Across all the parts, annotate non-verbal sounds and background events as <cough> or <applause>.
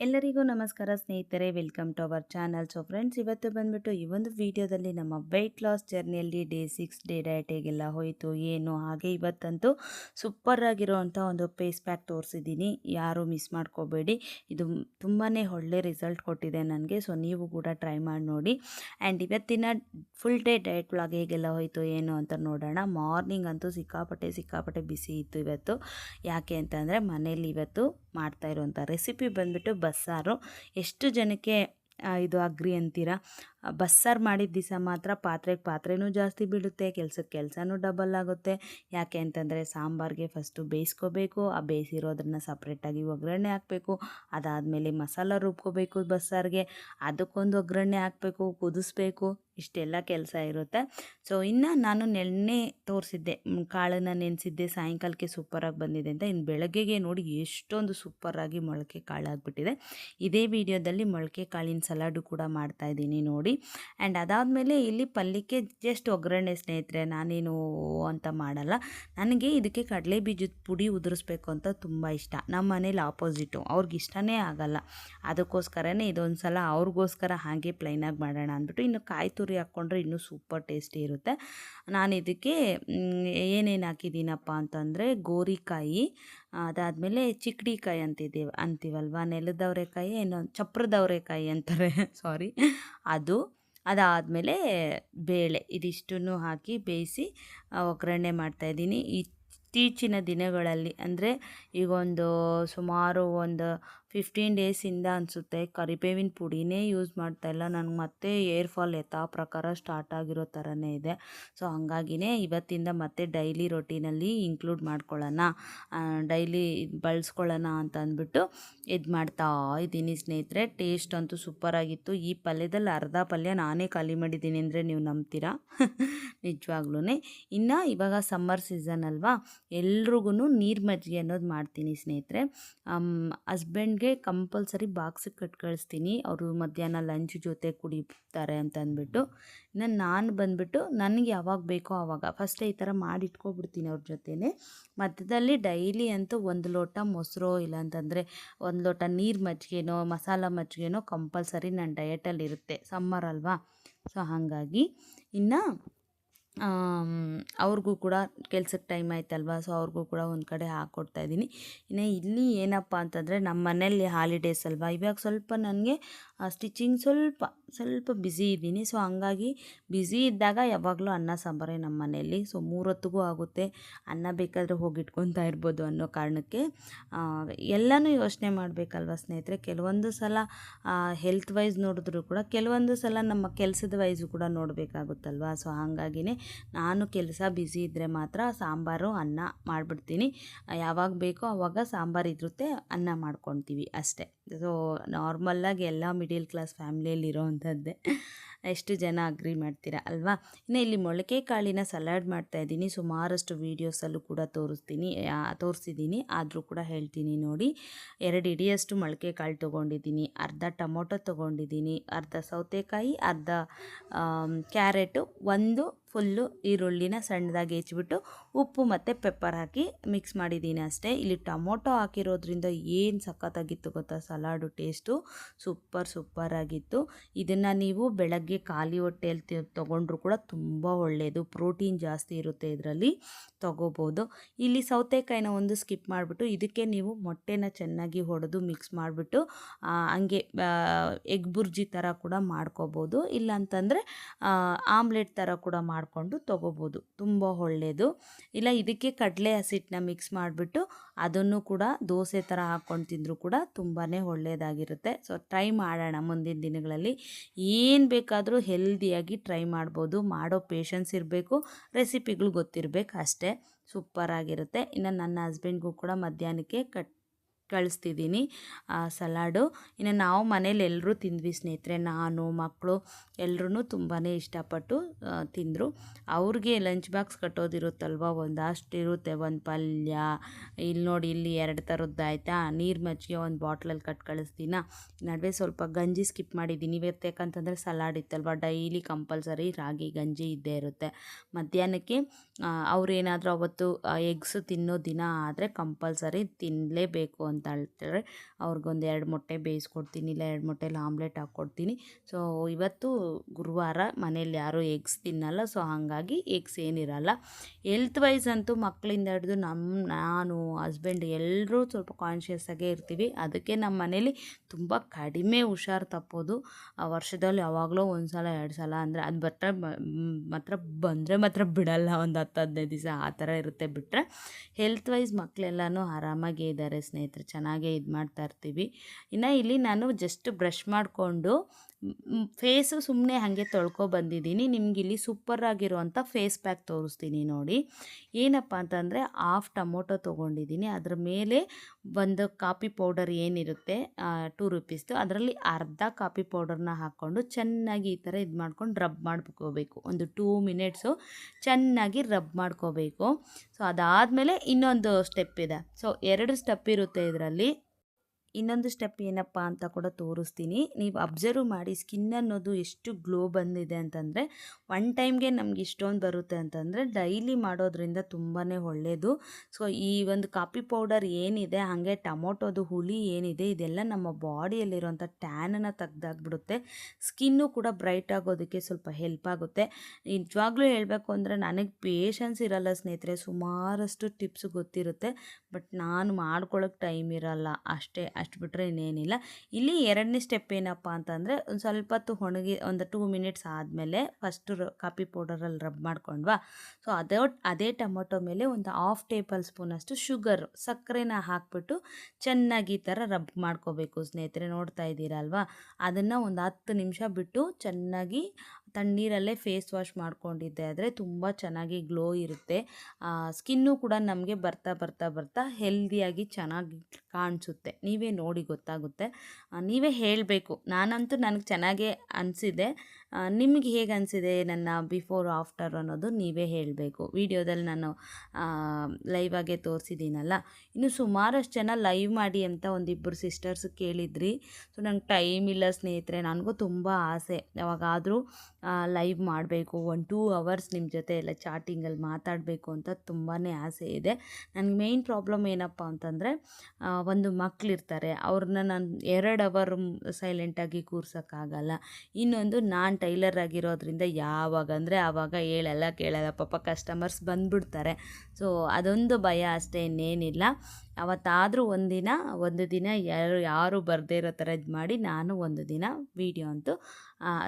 ಎಲ್ಲರಿಗೂ ನಮಸ್ಕಾರ ಸ್ನೇಹಿತರೆ welcome to our channel so friends ಇವತ್ತು ಬಂದ್ಬಿಟ್ಟು ಈ ಒಂದು ವಿಡಿಯೋದಲ್ಲಿ ನಮ್ಮ ವೆಯ್ಟ್ ಲಾಸ್ ಜರ್ನಿಯಲ್ಲಿ ಡೇ ಸಿಕ್ಸ್ ಡೇ ಡಯಟ್ ಹೇಗೆಲ್ಲ ಹೋಯಿತು, ಏನು, ಹಾಗೆ ಇವತ್ತಂತೂ ಸೂಪರ್ ಆಗಿರೋವಂಥ ಒಂದು ಫೇಸ್ ಪ್ಯಾಕ್ ತೋರಿಸಿದ್ದೀನಿ. ಯಾರೂ ಮಿಸ್ ಮಾಡ್ಕೋಬೇಡಿ. ಇದು ತುಂಬಾ ಒಳ್ಳೆ ರಿಸಲ್ಟ್ ಕೊಟ್ಟಿದೆ ನನಗೆ ಸೊ ನೀವು ಕೂಡ ಟ್ರೈ ಮಾಡಿ ನೋಡಿ. ಆ್ಯಂಡ್ ಇವತ್ತಿನ ಫುಲ್ ಡೇ ಡಯಟ್ ಬ್ಲಾಗ್ ಹೇಗೆಲ್ಲ ಹೋಯಿತು, ಏನು ಅಂತ ನೋಡೋಣ. ಮಾರ್ನಿಂಗ್ ಅಂತೂ ಸಿಕ್ಕಾಪಟ್ಟೆ ಸಿಕ್ಕಾಪಟ್ಟೆ ಬಿಸಿ ಇತ್ತು ಇವತ್ತು. ಯಾಕೆ ಅಂತಂದರೆ ಮನೇಲಿ ಇವತ್ತು ಮಾಡ್ತಾ ಇರುವಂಥ ರೆಸಿಪಿ ಬಂದ್ಬಿಟ್ಟು ಬಸ್ಸಾರು? ಎಷ್ಟು ಜನಕ್ಕೆ ಇದು ಅಗ್ರಿ ಅಂತೀರಾ? ಬಸ್ಸಾರು ಮಾಡಿದ ದಿವಸ ಮಾತ್ರ ಪಾತ್ರೆಗೆ ಪಾತ್ರೆನೂ ಜಾಸ್ತಿ ಬೀಳುತ್ತೆ ಕೆಲಸಕ್ಕೆ ಕೆಲಸನೂ ಡಬಲ್ ಆಗುತ್ತೆ. ಯಾಕೆ ಅಂತಂದರೆ ಸಾಂಬಾರಿಗೆ ಫಸ್ಟು ಬೇಯಿಸ್ಕೋಬೇಕು, ಆ ಬೇಯಿಸಿರೋದನ್ನು ಸಪ್ರೇಟಾಗಿ ಒಗ್ಗರಣೆ ಹಾಕಬೇಕು, ಅದಾದಮೇಲೆ ಮಸಾಲ ರುಬ್ಕೋಬೇಕು ಬಸ್ಸಾರಿಗೆ, ಅದಕ್ಕೊಂದು ಒಗ್ಗರಣೆ ಹಾಕಬೇಕು, ಕುದಿಸ್ಬೇಕು, ಇಷ್ಟೆಲ್ಲ ಕೆಲಸ ಇರುತ್ತೆ. ಸೊ ಇನ್ನು ನಾನು ನೆನ್ನೆ ತೋರಿಸಿದ್ದೆ ಕಾಳನ್ನು ನೆನೆಸಿದ್ದೆ, ಸಾಯಂಕಾಲಕ್ಕೆ ಸೂಪರಾಗಿ ಬಂದಿದೆ ಅಂತ. ಇನ್ನು ಬೆಳಗ್ಗೆಗೆ ನೋಡಿ ಎಷ್ಟೊಂದು ಸೂಪರಾಗಿ ಮೊಳಕೆ ಕಾಳಾಗ್ಬಿಟ್ಟಿದೆ. ಇದೇ ವಿಡಿಯೋದಲ್ಲಿ ಮೊಳಕೆ ಕಾಳಿನ ಸಲಾಡು ಕೂಡ ಮಾಡ್ತಾ ಇದ್ದೀನಿ ನೋಡಿ ಆ್ಯಂಡ್ ಅದಾದಮೇಲೆ ಇಲ್ಲಿ ಪಲ್ಲಿಕ್ಕೆ ಜಸ್ಟ್ ಒಗ್ಗರಣೆ ಸ್ನೇಹಿತರೆ, ನಾನೇನು ಅಂತ ಮಾಡಲ್ಲ. ನನಗೆ ಇದಕ್ಕೆ ಕಡಲೆ ಬೀಜದ ಪುಡಿ ಉದುರಿಸ್ಬೇಕು ಅಂತ ತುಂಬ ಇಷ್ಟ. ನಮ್ಮ ಮನೇಲಿ ಆಪೋಸಿಟು ಅವ್ರಿಗೆ ಇಷ್ಟನೇ ಆಗಲ್ಲ. ಅದಕ್ಕೋಸ್ಕರನೇ ಇದೊಂದು ಸಲ ಅವ್ರಿಗೋಸ್ಕರ ಹಾಗೆ ಪ್ಲೈನಾಗಿ ಮಾಡೋಣ ಅಂದ್ಬಿಟ್ಟು ಇನ್ನು ಕಾಯಿ ತುರಿ ಹಾಕ್ಕೊಂಡ್ರೆ ಇನ್ನೂ ಸೂಪರ್ ಟೇಸ್ಟಿ ಇರುತ್ತೆ. ನಾನು ಇದಕ್ಕೆ ಏನೇನು ಹಾಕಿದ್ದೀನಪ್ಪ ಅಂತಂದರೆ ಗೋರಿಕಾಯಿ ಅದಾದಮೇಲೆ ಚಿಕ್ಕಡಿಕಾಯಿ ಅಂತಿದ್ದೀವಿ, ಅಂತೀವಲ್ವ? ನೆಲದವರೆಕಾಯಿ, ಏನೋ ಚಪ್ರದವರೆಕಾಯಿ ಅಂತಾರೆ. <laughs> ಸಾರಿ ಅದು, ಅದಾದಮೇಲೆ ಬೇಳೆ ಇದಿಷ್ಟನ್ನು ಹಾಕಿ ಬೇಯಿಸಿ ಒಗ್ಗರಣೆ ಮಾಡ್ತಾಯಿದ್ದೀನಿ ಇತ್ತೀಚಿನ ದಿನಗಳಲ್ಲಿ ಅಂದರೆ ಈಗ ಒಂದು ಸುಮಾರು ಒಂದು ಫಿಫ್ಟೀನ್ ಡೇಸಿಂದ ಅನಿಸುತ್ತೆ. ಕರಿಬೇವಿನ ಪುಡಿನೇ ಯೂಸ್ ಮಾಡ್ತಾ ಇಲ್ಲ. ನನಗೆ ಮತ್ತೆ ಏರ್ ಫಾಲ್ ಯಥಾ ಪ್ರಕಾರ ಸ್ಟಾರ್ಟ್ ಆಗಿರೋ ಥರನೇ ಇದೆ. ಸೊ ಹಂಗಾಗಿನೇ ಇವತ್ತಿಂದ ಮತ್ತೆ ಡೈಲಿ ರೊಟೀನಲ್ಲಿ ಇನ್ಕ್ಲೂಡ್ ಮಾಡ್ಕೊಳ್ಳೋಣ. ಡೈಲಿ ಬಳಸ್ಕೊಳ್ಳೋಣ ಅಂತ ಅಂದ್ಬಿಟ್ಟು ಇದು ಮಾಡ್ತಾ ಇದ್ದೀನಿ ಸ್ನೇಹಿತರೆ. ಟೇಸ್ಟ್ ಅಂತೂ ಸೂಪರಾಗಿತ್ತು ಈ ಪಲ್ಯದಲ್ಲಿ ಅರ್ಧ ಪಲ್ಯ ನಾನೇ ಖಾಲಿ ಮಾಡಿದ್ದೀನಿ ಅಂದರೆ ನೀವು ನಂಬ್ತೀರಾ? <laughs> ನಿಜವಾಗ್ಲೂ ಇನ್ನು ಇವಾಗ ಸಮ್ಮರ್ ಸೀಸನ್ ಅಲ್ವಾ? ಎಲ್ರಿಗೂ ನೀರು ಮಜ್ಜಿಗೆ ಅನ್ನೋದು ಮಾಡ್ತೀನಿ ಸ್ನೇಹಿತರೆ. ಹಸ್ಬೆಂಡ್ಗೆ ಕಂಪಲ್ಸರಿ ಬಾಕ್ಸಿಗೆ ಕಟ್ ಕಳಿಸ್ತೀನಿ ಅವರು ಮಧ್ಯಾಹ್ನ ಲಂಚ್ ಜೊತೆ ಕುಡಿತಾರೆ ಅಂತ ಅಂದ್ಬಿಟ್ಟು. ಇನ್ನು ನಾನು ಬಂದ್ಬಿಟ್ಟು ನನಗೆ ಯಾವಾಗ ಬೇಕೋ ಆವಾಗ ಫಸ್ಟೇ ಈ ಥರ ಮಾಡಿಟ್ಕೊಬಿಡ್ತೀನಿ ಅವ್ರ ಜೊತೆನೇ. ಮಧ್ಯದಲ್ಲಿ ಡೈಲಿ ಅಂತೂ ಒಂದು ಲೋಟ ಮೊಸರು ಇಲ್ಲಾಂತಂದರೆ ಒಂದು ಲೋಟ ನೀರು ಮಜ್ಜಿಗೆನೋ, ಮಸಾಲ ಮಜ್ಜಿಗೆನೋ ಕಂಪಲ್ಸರಿ ನನ್ನ ಡಯಟಲ್ಲಿ ಇರುತ್ತೆ ಸಮ್ಮರ್ ಅಲ್ವಾ? ಸೊ ಹಾಗಾಗಿ ಇನ್ನು ಅವ್ರಿಗೂ ಕೂಡ ಕೆಲ್ಸಕ್ಕೆ ಟೈಮ್ ಆಯ್ತಲ್ವ? ಸೊ ಅವ್ರಿಗೂ ಕೂಡ ಒಂದು ಕಡೆ ಹಾಕ್ಕೊಡ್ತಾ ಇದ್ದೀನಿ. ಇನ್ನು ಇಲ್ಲಿ ಏನಪ್ಪ ಅಂತಂದರೆ ನಮ್ಮ ಮನೇಲಿ ಹಾಲಿಡೇಸ್ ಅಲ್ವಾ? ಇವಾಗ ಸ್ವಲ್ಪ ನನಗೆ ಸ್ಟಿಚಿಂಗ್ ಸ್ವಲ್ಪ ಸ್ವಲ್ಪ ಬ್ಯುಸಿ ಇದ್ದೀನಿ. ಸೊ ಹಂಗಾಗಿ ಬ್ಯುಸಿ ಇದ್ದಾಗ ಯಾವಾಗಲೂ ಅನ್ನ, ಸಾಂಬಾರೇ ನಮ್ಮ ಮನೆಯಲ್ಲಿ. ಸೊ ಮೂರೊತ್ತಿಗೂ ಆಗುತ್ತೆ. ಅನ್ನ ಬೇಕಾದರೆ ಹೋಗಿಟ್ಕೊತಾ ಇರ್ಬೋದು ಅನ್ನೋ ಕಾರಣಕ್ಕೆ ಎಲ್ಲನೂ ಯೋಚನೆ ಮಾಡಬೇಕಲ್ವ ಸ್ನೇಹಿತರೆ? ಕೆಲವೊಂದು ಸಲ ಹೆಲ್ತ್ ವೈಸ್ ನೋಡಿದ್ರು ಕೂಡ, ಕೆಲವೊಂದು ಸಲ ನಮ್ಮ ಕೆಲಸದ ವೈಸು ಕೂಡ ನೋಡಬೇಕಾಗುತ್ತಲ್ವ? ಸೊ ಹಾಗಾಗಿನೇ ನಾನು ಕೆಲಸ ಬ್ಯುಸಿ ಇದ್ದರೆ ಮಾತ್ರ ಸಾಂಬಾರು, ಅನ್ನ ಮಾಡಿಬಿಡ್ತೀನಿ. ಯಾವಾಗ ಬೇಕೋ ಆವಾಗ ಸಾಂಬಾರು ಇರುತ್ತೆ ಅನ್ನ ಮಾಡ್ಕೊತೀವಿ ಅಷ್ಟೇ. ಸೊ ನಾರ್ಮಲ್ಲಾಗಿ ಎಲ್ಲ ಮಿಡಿಲ್ ಕ್ಲಾಸ್ ಫ್ಯಾಮಿಲಿಯಲ್ಲಿ ಇರೋವಂಥದ್ದೇ ಎಷ್ಟು ಜನ ಅಗ್ರಿ ಮಾಡ್ತೀರಾ ಅಲ್ವಾ? ಇನ್ನು ಇಲ್ಲಿ ಮೊಳಕೆ ಕಾಳಿನ ಸಲಾಡ್ ಮಾಡ್ತಾ ಇದ್ದೀನಿ. ಸುಮಾರಷ್ಟು ವೀಡಿಯೋಸಲ್ಲೂ ಕೂಡ ತೋರಿಸ್ತೀನಿ ತೋರಿಸಿದ್ದೀನಿ. ಆದರೂ ಕೂಡ ಹೇಳ್ತೀನಿ ನೋಡಿ. ಎರಡು ಇಡಿಯಷ್ಟು ಮೊಳಕೆ ಕಾಳು ತೊಗೊಂಡಿದ್ದೀನಿ. ಅರ್ಧ ಟೊಮೊಟೊ ತೊಗೊಂಡಿದ್ದೀನಿ. ಅರ್ಧ ಸೌತೆಕಾಯಿ, ಅರ್ಧ ಕ್ಯಾರೆಟು, ಒಂದು ಫುಲ್ಲು ಈರುಳ್ಳಿನ ಸಣ್ಣದಾಗಿ ಹೆಚ್ಚಿಬಿಟ್ಟು ಉಪ್ಪು ಮತ್ತು ಪೆಪ್ಪರ್ ಹಾಕಿ ಮಿಕ್ಸ್ ಮಾಡಿದ್ದೀನಿ ಅಷ್ಟೇ. ಇಲ್ಲಿ ಟೊಮೊಟೊ ಹಾಕಿರೋದ್ರಿಂದ ಏನು ಸಖತ್ತಾಗಿತ್ತು ಗೊತ್ತಾ? ಸಲಾಡು ಟೇಸ್ಟು ಸೂಪರ್ ಸೂಪರ್ ಆಗಿತ್ತು. ಇದನ್ನು ನೀವು ಬೆಳಗ್ಗೆ ಖಾಲಿ ಹೊಟ್ಟೆಯಲ್ಲಿ ತೊಗೊಂಡ್ರು ಕೂಡ ತುಂಬ ಒಳ್ಳೆಯದು ಪ್ರೋಟೀನ್ ಜಾಸ್ತಿ ಇರುತ್ತೆ ಇದರಲ್ಲಿ. ತೊಗೋಬೋದು. ಇಲ್ಲಿ ಸೌತೆಕಾಯಿನ ಒಂದು ಸ್ಕಿಪ್ ಮಾಡಿಬಿಟ್ಟು ಇದಕ್ಕೆ ನೀವು ಮೊಟ್ಟೆನ ಚೆನ್ನಾಗಿ ಹೊಡೆದು ಮಿಕ್ಸ್ ಮಾಡಿಬಿಟ್ಟು ಹಂಗೆ ಎಗ್ ಬುರ್ಜಿ ಥರ ಕೂಡ ಮಾಡ್ಕೋಬೋದು. ಇಲ್ಲಾಂತಂದರೆ ಆಮ್ಲೆಟ್ ಥರ ಕೂಡ ಮಾಡಿಕೊಂಡು ತೊಗೋಬೋದು. ತುಂಬ ಒಳ್ಳೆಯದು ಇಲ್ಲ ಇದಕ್ಕೆ ಕಡಲೆ ಹಸಿಟ್ಟನ್ನ ಮಿಕ್ಸ್ ಮಾಡಿಬಿಟ್ಟು ಅದನ್ನು ಕೂಡ ದೋಸೆ ಥರ ಹಾಕ್ಕೊಂಡು ತಿಂದರೂ ಕೂಡ ತುಂಬಾ ಒಳ್ಳೆಯದಾಗಿರುತ್ತೆ ಸೊ ಟ್ರೈ ಮಾಡೋಣ ಮುಂದಿನ ದಿನಗಳಲ್ಲಿ. ಏನು ಬೇಕಾದರೂ ಹೆಲ್ದಿಯಾಗಿ ಟ್ರೈ ಮಾಡ್ಬೋದು. ಮಾಡೋ ಪೇಷನ್ಸ್ ಇರಬೇಕು. ರೆಸಿಪಿಗಳು ಗೊತ್ತಿರಬೇಕು ಅಷ್ಟೇ. ಸೂಪರಾಗಿರುತ್ತೆ ಇನ್ನು ನನ್ನ ಹಸ್ಬೆಂಡ್ಗೂ ಕೂಡ ಮಧ್ಯಾಹ್ನಕ್ಕೆ ಕಟ್, ಕಳಿಸ್ತಿದ್ದೀನಿ ಸಲಾಡು ಇನ್ನು ನಾವು ಮನೇಲಿ ಎಲ್ಲರೂ ತಿಂದ್ವಿ ಸ್ನೇಹಿತರೆ. ನಾನು, ಮಕ್ಕಳು ಎಲ್ಲರೂ ತುಂಬಾ ಇಷ್ಟಪಟ್ಟು ತಿಂದರು. ಅವ್ರಿಗೆ ಲಂಚ್ ಬಾಕ್ಸ್ ಕಟ್ಟೋದಿರುತ್ತಲ್ವ? ಒಂದಷ್ಟು ಇರುತ್ತೆ ಒಂದು ಪಲ್ಯ. ಇಲ್ಲಿ ನೋಡಿ, ಇಲ್ಲಿ ಎರಡು ಥರದ್ದು ಆಯಿತಾ? ನೀರು ಮಜ್ಜಿಗೆ ಒಂದು ಬಾಟ್ಲಲ್ಲಿ ಕಟ್ ಕಳಿಸ್ತೀನ? ನಡುವೆ ಸ್ವಲ್ಪ ಗಂಜಿ ಸ್ಕಿಪ್ ಮಾಡಿದ್ದೀನಿ. ಇವತ್ತು ಯಾಕಂತಂದರೆ ಸಲಾಡ್ ಇತ್ತಲ್ವ? ಡೈಲಿ ಕಂಪಲ್ಸರಿ ರಾಗಿ, ಗಂಜಿ ಇದ್ದೇ ಇರುತ್ತೆ. ಮಧ್ಯಾಹ್ನಕ್ಕೆ ಅವರೇನಾದರೂ ಅವತ್ತು ಎಗ್ಸ್ ತಿನ್ನೋ ದಿನ ಆದರೆ ಕಂಪಲ್ಸರಿ ತಿನ್ನಲೇಬೇಕು ಅಂತ ಹೇಳ್ತಾರೆ. ಅವ್ರಿಗೊಂದು ಎರಡು ಮೊಟ್ಟೆ ಬೇಯಿಸ್ಕೊಡ್ತೀನಿ, ಇಲ್ಲ ಎರಡು ಮೊಟ್ಟೆಲಿ ಆಮ್ಲೆಟ್ ಹಾಕ್ಕೊಡ್ತೀನಿ. ಸೊ, ಇವತ್ತು ಗುರುವಾರ ಮನೇಲಿ ಯಾರೂ ಎಗ್ಸ್ ತಿನ್ನಲ್ಲ ಸೊ ಹಾಗಾಗಿ ಎಗ್ಸ್ ಏನಿರಲ್ಲ ಹೆಲ್ತ್ ವೈಸ್ ಅಂತೂ ಮಕ್ಕಳಿಂದ ಹಿಡಿದು ನಮ್ಮ ನಾನು ಹಸ್ಬೆಂಡ್ ಎಲ್ಲರೂ ಸ್ವಲ್ಪ ಕಾನ್ಷಿಯಸ್ ಆಗೇ ಇರ್ತೀವಿ. ಅದಕ್ಕೆ ನಮ್ಮ ಮನೇಲಿ ತುಂಬ ಕಡಿಮೆ ಹುಷಾರು ತಪ್ಪೋದು. ಆ ವರ್ಷದಲ್ಲಿ ಯಾವಾಗಲೂ ಒಂದು ಸಲ ಎರಡು ಸಲ ಅಂದರೆ ಅದು ಬಟ್ಟ ಮಾತ್ರ ಬಂದರೆ ಮಾತ್ರ ಬಿಡಲ್ಲ. ಒಂದು ಹತ್ತು ಹದಿನೈದು ದಿವಸ ಆ ಥರ ಇರುತ್ತೆ ಬಿಟ್ಟರೆ ಹೆಲ್ತ್ ವೈಸ್ ಮಕ್ಕಳೆಲ್ಲನೂ ಆರಾಮಾಗೇ ಇದ್ದಾರೆ ಸ್ನೇಹಿತರೆ. ಚೆನ್ನಾಗೇ ಇದು ಮಾಡ್ತಾ ಇರ್ತೀವಿ. ಇನ್ನು ಇಲ್ಲಿ ನಾನು ಜಸ್ಟ್ ಬ್ರಷ್ ಮಾಡಿಕೊಂಡು ಫೇಸು ಸುಮ್ಮನೆ ಹಾಗೆ ತೊಳ್ಕೊ ಬಂದಿದ್ದೀನಿ. ನಿಮ್ಗೆ ಇಲ್ಲಿ ಸೂಪರ್ ಆಗಿರುವಂಥ ಫೇಸ್ ಪ್ಯಾಕ್ ತೋರಿಸ್ತೀನಿ ನೋಡಿ. ಏನಪ್ಪ ಅಂತಂದರೆ ಹಾಫ್ ಟೊಮೊಟೊ ತೊಗೊಂಡಿದ್ದೀನಿ. ಅದ್ರ ಮೇಲೆ ಒಂದು ಕಾಪಿ ಪೌಡರ್ ಏನಿರುತ್ತೆ ಟೂ ರುಪೀಸ್ದು ಅದರಲ್ಲಿ ಅರ್ಧ ಕಾಪಿ ಪೌಡರ್ನ ಹಾಕ್ಕೊಂಡು ಚೆನ್ನಾಗಿ ಈ ಥರ ಇದು ಮಾಡ್ಕೊಂಡು ರಬ್ ಮಾಡ್ಕೋಬೇಕು. ಒಂದು ಟೂ ಮಿನಿಟ್ಸು ಚೆನ್ನಾಗಿ ರಬ್ ಮಾಡ್ಕೋಬೇಕು. ಸೊ ಅದಾದಮೇಲೆ ಇನ್ನೊಂದು ಸ್ಟೆಪ್ ಇದೆ. ಸೊ ಎರಡು ಸ್ಟೆಪ್ ಇರುತ್ತೆ ಇದರಲ್ಲಿ. ಇನ್ನೊಂದು ಸ್ಟೆಪ್ ಏನಪ್ಪ ಅಂತ ಕೂಡ ತೋರಿಸ್ತೀನಿ. ನೀವು ಅಬ್ಸರ್ವ್ ಮಾಡಿ ಸ್ಕಿನ್ ಅನ್ನೋದು ಎಷ್ಟು ಗ್ಲೋ ಬಂದಿದೆ ಅಂತಂದರೆ, ಒನ್ ಟೈಮ್ಗೆ ನಮ್ಗೆ ಇಷ್ಟೊಂದು ಬರುತ್ತೆ ಅಂತಂದರೆ ಡೈಲಿ ಮಾಡೋದ್ರಿಂದ ತುಂಬಾ ಒಳ್ಳೆಯದು ಸೊ, ಈ ಒಂದು ಕಾಫಿ ಪೌಡರ್ ಏನಿದೆ, ಹಾಗೆ ಟೊಮೊಟೊದು ಹುಳಿ ಏನಿದೆ, ಇದೆಲ್ಲ ನಮ್ಮ ಬಾಡಿಯಲ್ಲಿರುವಂಥ ಟ್ಯಾನನ್ನು ತೆಗ್ದಾಗ್ಬಿಡುತ್ತೆ. ಸ್ಕಿನ್ನು ಕೂಡ ಬ್ರೈಟ್ ಆಗೋದಕ್ಕೆ ಸ್ವಲ್ಪ ಹೆಲ್ಪ್ ಆಗುತ್ತೆ. ನಿಜವಾಗ್ಲೂ ಹೇಳಬೇಕು ಅಂದರೆ ನನಗೆ ಪೇಷನ್ಸ್ ಇರಲ್ಲ ಸ್ನೇಹಿತರೆ, ಸುಮಾರಷ್ಟು ಟಿಪ್ಸ್ ಗೊತ್ತಿರುತ್ತೆ. ಬಟ್ ನಾನು ಮಾಡ್ಕೊಳ್ಳೋಕೆ ಟೈಮ್ ಇರಲ್ಲ. ಅಷ್ಟೇ ಅಷ್ಟು ಬಿಟ್ಟರೆ ಇನ್ನೇನಿಲ್ಲ. ಇಲ್ಲಿ ಎರಡನೇ ಸ್ಟೆಪ್ ಏನಪ್ಪ ಅಂತಂದರೆ ಒಂದು ಸ್ವಲ್ಪ ಹೊತ್ತು ಒಣಗಿ ಒಂದು ಟೂ ಮಿನಿಟ್ಸ್ ಆದಮೇಲೆ ಫಸ್ಟು ಕಾಫಿ ಪೌಡರಲ್ಲಿ ರಬ್ ಮಾಡ್ಕೊಂಡ್ವಾ? ಸೊ ಅದೇ ಅದೇ ಟೊಮೊಟೊ ಮೇಲೆ ಒಂದು ಹಾಫ್ ಟೇಬಲ್ ಸ್ಪೂನಷ್ಟು ಶುಗರ್ ಸಕ್ಕರೆನ ಹಾಕ್ಬಿಟ್ಟು ಚೆನ್ನಾಗಿ ಈ ಥರ ರಬ್ ಮಾಡ್ಕೋಬೇಕು ಸ್ನೇಹಿತರೆ. ನೋಡ್ತಾ ಇದ್ದೀರಲ್ವಾ ಅದನ್ನು ಒಂದು ಹತ್ತು ನಿಮಿಷ ಬಿಟ್ಟು ಚೆನ್ನಾಗಿ ತಣ್ಣೀರಲ್ಲೇ ಫೇಸ್ ವಾಶ್ ಮಾಡ್ಕೊಂಡಿದ್ದೆ ಆದರೆ ತುಂಬ ಚೆನ್ನಾಗಿ ಗ್ಲೋ ಇರುತ್ತೆ. ಸ್ಕಿನ್ನು ಕೂಡ ನಮಗೆ ಬರ್ತಾ ಬರ್ತಾ ಬರ್ತಾ ಹೆಲ್ದಿಯಾಗಿ ಚೆನ್ನಾಗಿ ಕಾಣಿಸುತ್ತೆ. ನೀವೇ ನೋಡಿ ಗೊತ್ತಾಗುತ್ತೆ. ನೀವೇ ಹೇಳಬೇಕು. ನಾನಂತೂ ನನಗೆ ಚೆನ್ನಾಗೇ ಅನಿಸಿದೆ. ನಿಮಗೆ ಹೇಗೆ ಅನಿಸಿದೆ ನನ್ನ ಬಿಫೋರ್ ಆಫ್ಟರ್ ಅನ್ನೋದು ನೀವೇ ಹೇಳಬೇಕು. ವಿಡಿಯೋದಲ್ಲಿ ನಾನು ಲೈವ್ ಆಗೇ ತೋರಿಸಿದ್ದೀನಲ್ಲ. ಇನ್ನು ಸುಮಾರಷ್ಟು ಜನ ಲೈವ್ ಮಾಡಿ ಅಂತ ಒಂದಿಬ್ಬರು ಸಿಸ್ಟರ್ಸ್ ಕೇಳಿದ್ರಿ. ಸೊ ನಂಗೆ ಟೈಮ್ ಇಲ್ಲ ಸ್ನೇಹಿತರೆ, ನನಗೂ ತುಂಬ ಆಸೆ. ಯಾವಾಗಾದರೂ ಲೈವ್ ಮಾಡಬೇಕು. ಒನ್ ಟೂ ಅವರ್ಸ್ ನಿಮ್ಮ ಜೊತೆ ಎಲ್ಲ ಚಾಟಿಂಗಲ್ಲಿ ಮಾತಾಡಬೇಕು ಅಂತ ತುಂಬಾ ಆಸೆ ಇದೆ. ನನಗೆ ಮೇಯ್ನ್ ಪ್ರಾಬ್ಲಮ್ ಏನಪ್ಪ ಅಂತಂದರೆ ಒಂದು ಮಕ್ಕಳಿರ್ತಾರೆ ಅವ್ರನ್ನ ನಾನು ಎರಡು ಅವರ್ ಸೈಲೆಂಟಾಗಿ ಕೂರ್ಸೋಕ್ಕಾಗಲ್ಲ. ಇನ್ನೊಂದು ನಾನು ಟೈಲರ್ ಆಗಿರೋದ್ರಿಂದ ಯಾವಾಗ ಅಂದರೆ ಆವಾಗ ಹೇಳಲ್ಲ ಕೇಳಲ್ಲ. ಪಾಪ ಕಸ್ಟಮರ್ಸ್ ಬಂದುಬಿಡ್ತಾರೆ. ಸೊ ಅದೊಂದು ಭಯ ಅಷ್ಟೇ ಇನ್ನೇನಿಲ್ಲ. ಅವತ್ತಾದರೂ ಒಂದಿನ, ಒಂದು ದಿನ ಯಾರು ಯಾರು ಬರದೇ ಇರೋ ಥರ ಇದು ಮಾಡಿ ನಾನು ಒಂದು ದಿನ ವೀಡಿಯೋ ಅಂತೂ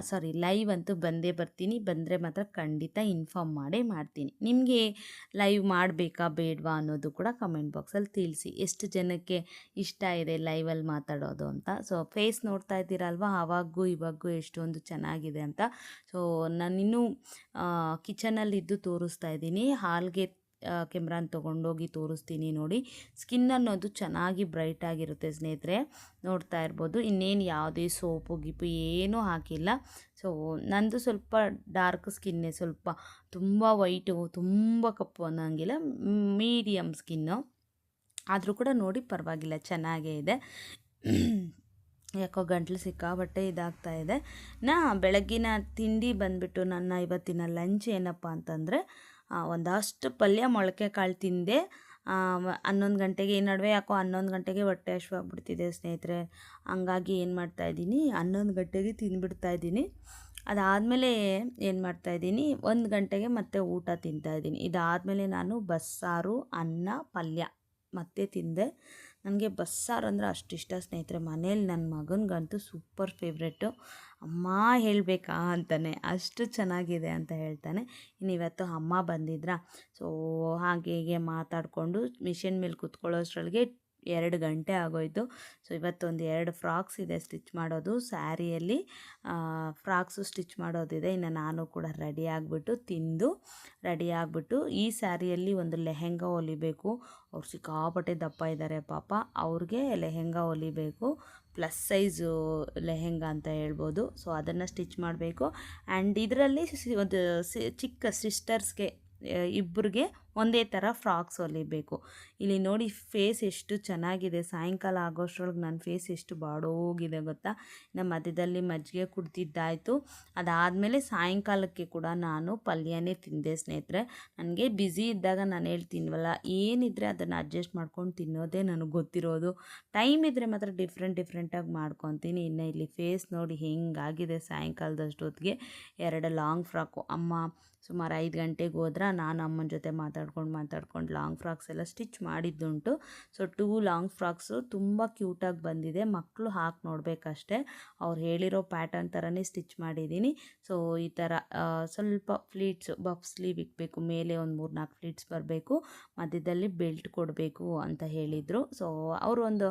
ಸಾರಿ ಲೈವ್ ಅಂತೂ ಬಂದೇ ಬರ್ತೀನಿ. ಬಂದರೆ ಮಾತ್ರ ಖಂಡಿತ ಇನ್ಫಾರ್ಮ್ ಮಾಡೇ ಮಾಡ್ತೀನಿ. ನಿಮಗೆ ಲೈವ್ ಮಾಡಬೇಕಾ ಬೇಡವಾ ಅನ್ನೋದು ಕೂಡ ಕಮೆಂಟ್ ಬಾಕ್ಸಲ್ಲಿ ತಿಳಿಸಿ. ಎಷ್ಟು ಜನಕ್ಕೆ ಇಷ್ಟ ಇದೆ ಲೈವಲ್ಲಿ ಮಾತಾಡೋದು ಅಂತ. ಸೊ ಫೇಸ್ ನೋಡ್ತಾ ಇದ್ದೀರಲ್ವ? ಆವಾಗೂ ಇವಾಗೂ ಎಷ್ಟೊಂದು ಚೆನ್ನಾಗಿದೆ ಅಂತ. ಸೊ ನಾನಿನ್ನೂ ಕಿಚನಲ್ಲಿದ್ದು ತೋರಿಸ್ತಾ ಇದ್ದೀನಿ. ಹಾಲ್ಗೆ ಕೆಮ್ರಾನ ತೊಗೊಂಡೋಗಿ ತೋರಿಸ್ತೀನಿ ನೋಡಿ. ಸ್ಕಿನ್ ಅನ್ನೋದು ಚೆನ್ನಾಗಿ ಬ್ರೈಟ್ ಆಗಿರುತ್ತೆ ಸ್ನೇಹಿತರೆ. ನೋಡ್ತಾ ಇರ್ಬೋದು. ಇನ್ನೇನು ಯಾವುದೇ ಸೋಪು ಗಿಪು ಏನೂ ಹಾಕಿಲ್ಲ. ಸೊ ನಂದು ಸ್ವಲ್ಪ ಡಾರ್ಕ್ ಸ್ಕಿನ್ನೇ ಸ್ವಲ್ಪ ತುಂಬ ವೈಟು, ತುಂಬ ಕಪ್ಪು ಅನ್ನೋಂಗಿಲ್ಲ. Medium skin. ಆದರೂ ಕೂಡ ನೋಡಿ ಪರವಾಗಿಲ್ಲ, ಚೆನ್ನಾಗೇ ಇದೆ. ಯಾಕೋ ಗಂಟ್ಲು ಸಿಕ್ಕಾಬಟ್ಟೆ ಇದಾಗ್ತಾ ಇದೆ. ನಾ, ಬೆಳಗ್ಗಿನ ತಿಂಡಿ ಬಂದುಬಿಟ್ಟು ನನ್ನ ಇವತ್ತಿನ ಲಂಚ್ ಏನಪ್ಪ ಅಂತಂದರೆ ಒಂದಷ್ಟು ಪಲ್ಯ ಮೊಳಕೆ ಕಾಳು ತಿಂದೆ. ಹನ್ನೊಂದು ಗಂಟೆಗೆ ಈ ನಡುವೆ ಯಾಕೋ ಹನ್ನೊಂದು ಗಂಟೆಗೆ ಹೊಟ್ಟೆ ಹಶ್ವಾಗ್ಬಿಡ್ತಿದೆ ಸ್ನೇಹಿತರೆ. ಹಂಗಾಗಿ ಏನು ಮಾಡ್ತಾಯಿದ್ದೀನಿ ಹನ್ನೊಂದು ಗಂಟೆಗೆ ತಿಂದುಬಿಡ್ತಾ ಇದ್ದೀನಿ. ಅದಾದಮೇಲೆ ಏನು ಮಾಡ್ತಾಯಿದ್ದೀನಿ ಒಂದು ಗಂಟೆಗೆ ಮತ್ತೆ ಊಟ ತಿಂತಾಯಿದ್ದೀನಿ ಇದಾದಮೇಲೆ ನಾನು ಬಸ್ಸಾರು, ಅನ್ನ, ಪಲ್ಯ ಮತ್ತೆ ತಿಂದೆ. ನನಗೆ ಬಸ್ಸಾರು ಅಂದರೆ ಅಷ್ಟು ಇಷ್ಟ ಸ್ನೇಹಿತರೆ. ಮನೇಲಿ ನನ್ನ ಮಗನಿಗಂತೂ ಸೂಪರ್ ಫೇವ್ರೇಟು. ಅಮ್ಮ ಹೇಳಬೇಕಾ ಅಂತಾನೆ. ಅಷ್ಟು ಚೆನ್ನಾಗಿದೆ ಅಂತ ಹೇಳ್ತಾನೆ. ಇನ್ನು ಇವತ್ತು ಅಮ್ಮ ಬಂದಿದ್ರಾ? ಸೊ, ಹಾಗೆ ಹೀಗೆ ಮಾತಾಡಿಕೊಂಡು ಮಿಷಿನ್ ಮೇಲೆ ಕುತ್ಕೊಳ್ಳೋಷ್ಟ್ರೊಳಗೆ ಎರಡು ಗಂಟೆ ಆಗೋಯಿತು. ಸೊ ಇವತ್ತೊಂದು ಎರಡು ಫ್ರಾಕ್ಸ್ ಇದೆ ಸ್ಟಿಚ್ ಮಾಡೋದು. ಸ್ಯಾರಿಯಲ್ಲಿ ಫ್ರಾಕ್ಸು ಸ್ಟಿಚ್ ಮಾಡೋದಿದೆ. ಇನ್ನು ನಾನು ಕೂಡ ರೆಡಿ ಆಗಿಬಿಟ್ಟು ತಿಂದು ರೆಡಿ ಆಗಿಬಿಟ್ಟು ಈ ಸ್ಯಾರಿಯಲ್ಲಿ ಒಂದು ಲೆಹೆಂಗಾ ಹೊಲಿಬೇಕು. ಅವ್ರು ಸಿಕ್ಕಾಪಟ್ಟೆ ದಪ್ಪ ಇದ್ದಾರೆ ಪಾಪ. ಅವ್ರಿಗೆ ಲೆಹೆಂಗಾ ಹೊಲಿಬೇಕು. ಪ್ಲಸ್ ಸೈಜು ಲೆಹೆಂಗಾ ಅಂತ ಹೇಳ್ಬೋದು. ಸೊ ಅದನ್ನು ಸ್ಟಿಚ್ ಮಾಡಬೇಕು. ಆ್ಯಂಡ್ ಇದರಲ್ಲಿ ಒಂದು ಚಿಕ್ಕ ಸಿಸ್ಟರ್ಸ್ಗೆ ಇಬ್ಬರಿಗೆ ಒಂದೇ ಥರ ಫ್ರಾಕ್ಸ್ ಹೊಲಿಬೇಕು. ಇಲ್ಲಿ ನೋಡಿ ಫೇಸ್ ಎಷ್ಟು ಚೆನ್ನಾಗಿದೆ. ಸಾಯಂಕಾಲ ಆಗೋಷ್ಟ್ರೊಳಗೆ ನನ್ನ ಫೇಸ್ ಎಷ್ಟು ಬಾಡೋಗಿದೆ ಗೊತ್ತಾ? ನಮ್ಮ ಮಧ್ಯದಲ್ಲಿ ಮಜ್ಜಿಗೆ ಕುಡ್ದಿದ್ದಾಯಿತು. ಅದಾದಮೇಲೆ ಸಾಯಂಕಾಲಕ್ಕೆ ಕೂಡ ನಾನು ಪಲ್ಯನೇ ತಿಂದೆ ಸ್ನೇಹಿತರೆ. ನನಗೆ ಬ್ಯುಸಿ ಇದ್ದಾಗ ನಾನು ಹೇಳ್ತೀನವಲ್ಲ ಏನಿದ್ರೆ ಅದನ್ನು ಅಡ್ಜಸ್ಟ್ ಮಾಡ್ಕೊಂಡು ತಿನ್ನೋದೇ ನನಗೆ ಗೊತ್ತಿರೋದು. ಟೈಮ್ ಇದ್ದರೆ ಮಾತ್ರ ಡಿಫ್ರೆಂಟ್ ಡಿಫ್ರೆಂಟಾಗಿ ಮಾಡ್ಕೊತೀನಿ. ಇನ್ನು ಇಲ್ಲಿ ಫೇಸ್ ನೋಡಿ ಹೆಂಗಾಗಿದೆ ಸಾಯಂಕಾಲದಷ್ಟೊತ್ತಿಗೆ. ಎರಡು ಲಾಂಗ್ ಫ್ರಾಕು ಅಮ್ಮ ಸುಮಾರು ಐದು ಗಂಟೆಗೆ ಹೋದ್ರೆ ನಾನು ಅಮ್ಮನ ಜೊತೆ ಮಾತಾಡ್ಕೊಂಡು ಮಾತಾಡ್ಕೊಂಡು ಲಾಂಗ್ ಫ್ರಾಕ್ಸ್ ಎಲ್ಲ ಸ್ಟಿಚ್ ಮಾಡಿದ್ದುಂಟು. ಸೊ ಟೂ ಲಾಂಗ್ ಫ್ರಾಕ್ಸು ತುಂಬ ಕ್ಯೂಟಾಗಿ ಬಂದಿದೆ. ಮಕ್ಕಳು ಹಾಕಿ ನೋಡಬೇಕಷ್ಟೆ. ಅವ್ರು ಹೇಳಿರೋ ಪ್ಯಾಟರ್ನ್ ಥರನೇ ಸ್ಟಿಚ್ ಮಾಡಿದ್ದೀನಿ. ಸೊ ಈ ಥರ ಸ್ವಲ್ಪ ಫ್ಲೀಟ್ಸ್, ಬಫ್ ಸ್ಲೀವ್ ಇಕ್ಬೇಕು. ಮೇಲೆ ಒಂದು ಮೂರು ನಾಲ್ಕು ಫ್ಲೀಟ್ಸ್ ಬರಬೇಕು. ಮಧ್ಯದಲ್ಲಿ ಬೆಲ್ಟ್ ಕೊಡಬೇಕು ಅಂತ ಹೇಳಿದರು. ಸೊ ಅವರು ಒಂದು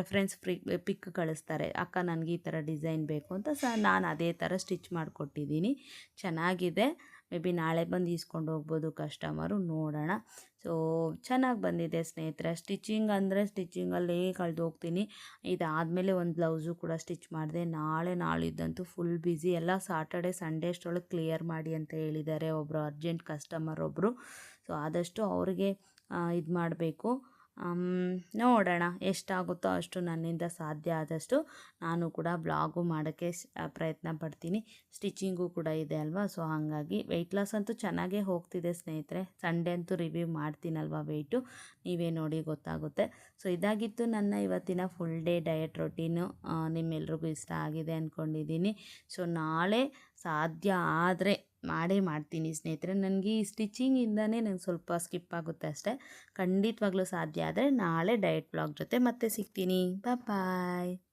ರೆಫರೆನ್ಸ್ ಫ್ರೀ, ಪಿಕ್ ಕಳಿಸ್ತಾರೆ. ಅಕ್ಕ, ನನಗೆ ಈ ಥರ ಡಿಸೈನ್ ಬೇಕು ಅಂತ. ಸ, ನಾನು ಅದೇ ಥರ ಸ್ಟಿಚ್ ಮಾಡಿಕೊಟ್ಟಿದ್ದೀನಿ. ಚೆನ್ನಾಗಿದೆ. ಮೇ ಬಿ ನಾಳೆ ಬಂದು ಈಸ್ಕೊಂಡು ಹೋಗ್ಬೋದು ಕಸ್ಟಮರು ನೋಡೋಣ. ಸೊ, ಚೆನ್ನಾಗಿ ಬಂದಿದೆ ಸ್ನೇಹಿತರೆ. ಸ್ಟಿಚಿಂಗ್ ಅಂದರೆ ಸ್ಟಿಚಿಂಗಲ್ಲೇ ಕಳೆದು ಹೋಗ್ತೀನಿ. ಇದಾದಮೇಲೆ ಒಂದು ಬ್ಲೌಸು ಕೂಡ ಸ್ಟಿಚ್ ಮಾಡಿದೆ. ನಾಳೆ ನಾಳಿದ್ದಂತೂ ಫುಲ್ ಬ್ಯುಸಿ ಎಲ್ಲ ಸಾಟರ್ಡೆ ಸಂಡೇ ಅಷ್ಟರೊಳಗೆ ಕ್ಲಿಯರ್ ಮಾಡಿ ಅಂತ ಹೇಳಿದ್ದಾರೆ ಒಬ್ಬರು ಅರ್ಜೆಂಟ್ ಕಸ್ಟಮರ್ ಒಬ್ಬರು ಸೊ ಆದಷ್ಟು ಅವ್ರಿಗೆ ಇದು ಮಾಡಬೇಕು. ನೋಡೋಣ ಎಷ್ಟಾಗುತ್ತೋ ಅಷ್ಟು ನನ್ನಿಂದ ಸಾಧ್ಯ ಆದಷ್ಟು ನಾನು ಕೂಡ ಬ್ಲಾಗು ಮಾಡೋಕ್ಕೆ ಪ್ರಯತ್ನ ಪಡ್ತೀನಿ. ಸ್ಟಿಚಿಂಗು ಕೂಡ ಇದೆ ಅಲ್ವಾ? ಸೊ, ಹಾಗಾಗಿ ವೆಯ್ಟ್ ಲಾಸ್ ಅಂತೂ ಚೆನ್ನಾಗೇ ಹೋಗ್ತಿದೆ ಸ್ನೇಹಿತರೆ. ಸಂಡೇ ಅಂತೂ ರಿವ್ಯೂ ಮಾಡ್ತೀನಲ್ವಾ ವೆಯ್ಟು ನೀವೇ ನೋಡಿ ಗೊತ್ತಾಗುತ್ತೆ. ಸೊ, ಇದಾಗಿತ್ತು ನನ್ನ ಇವತ್ತಿನ ಫುಲ್ ಡೇ ಡಯಟ್ ರೊಟೀನು ನಿಮ್ಮೆಲ್ರಿಗೂ ಇಷ್ಟ ಆಗಿದೆ ಅಂದ್ಕೊಂಡಿದ್ದೀನಿ ಸೊ, ನಾಳೆ ಸಾಧ್ಯ ಆದರೆ ಮಾಡೇ ಮಾಡ್ತೀನಿ ಸ್ನೇಹಿತರೆ. ನನಗೆ ಈ ಸ್ಟಿಚಿಂಗಿಂದನೇ ನಂಗೆ ಸ್ವಲ್ಪ ಸ್ಕಿಪ್ ಆಗುತ್ತೆ ಅಷ್ಟೇ. ಖಂಡಿತವಾಗ್ಲೂ ಸಾಧ್ಯ ಆದರೆ ನಾಳೆ ಡಯಟ್ ಬ್ಲಾಗ್ ಜೊತೆ ಮತ್ತೆ ಸಿಗ್ತೀನಿ. ಬಾಯ್